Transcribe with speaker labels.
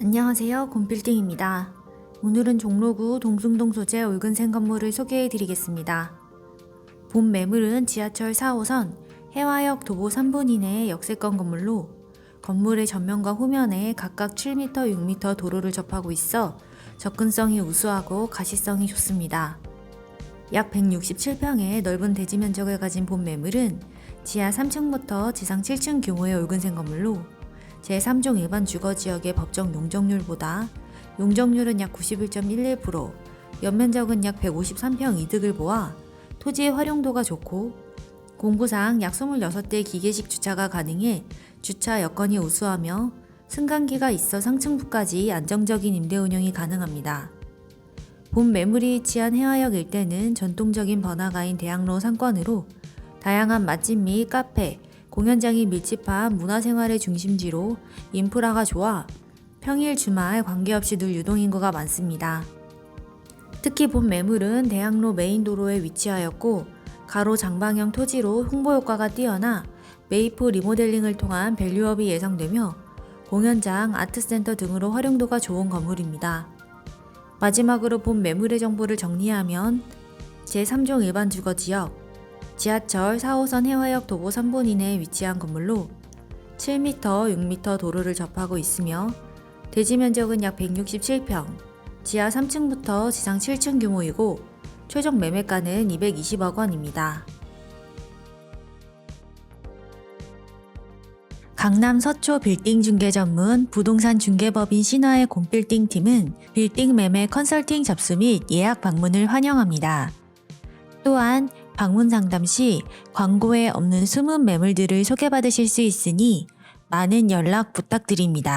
Speaker 1: 안녕하세요. 곰빌딩입니다. 오늘은 종로구 동숭동 소재 올근생 건물을 소개해 드리겠습니다. 본 매물은 지하철 4호선 해화역 도보 3분 이내의 역세권 건물로 건물의 전면과 후면에 각각 7m, 6m 도로를 접하고 있어 접근성이 우수하고 가시성이 좋습니다. 약 167평의 넓은 대지 면적을 가진 본 매물은 지하 3층부터 지상 7층 규모의 올근생 건물로 제3종 일반 주거지역의 법정 용적률보다 용적률은 약 91.11%, 연면적은 약 153평 이득을 보아 토지의 활용도가 좋고 공구상 약 26대 기계식 주차가 가능해 주차 여건이 우수하며 승강기가 있어 상층부까지 안정적인 임대 운영이 가능합니다. 본 매물이 위치한 해화역 일대는 전통적인 번화가인 대학로 상권으로 다양한 맛집 및 카페, 공연장이 밀집한 문화생활의 중심지로 인프라가 좋아 평일 주말 관계없이 늘 유동인구가 많습니다. 특히 본 매물은 대학로 메인 도로에 위치하였고 가로 장방형 토지로 홍보 효과가 뛰어나 메이프 리모델링을 통한 밸류업이 예상되며 공연장, 아트센터 등으로 활용도가 좋은 건물입니다. 마지막으로 본 매물의 정보를 정리하면 제3종 일반 주거 지역, 지하철 4호선 해화역 도보 3분 이내에 위치한 건물로 7m, 6m 도로를 접하고 있으며 대지 면적은 약 167평, 지하 3층부터 지상 7층 규모이고 최종 매매가는 220억 원입니다. 강남 서초 빌딩 중개 전문 부동산 중개법인 신화의 곰빌딩 팀은 빌딩 매매 컨설팅 접수 및 예약 방문을 환영합니다. 또한 방문 상담 시 광고에 없는 숨은 매물들을 소개받으실 수 있으니 많은 연락 부탁드립니다.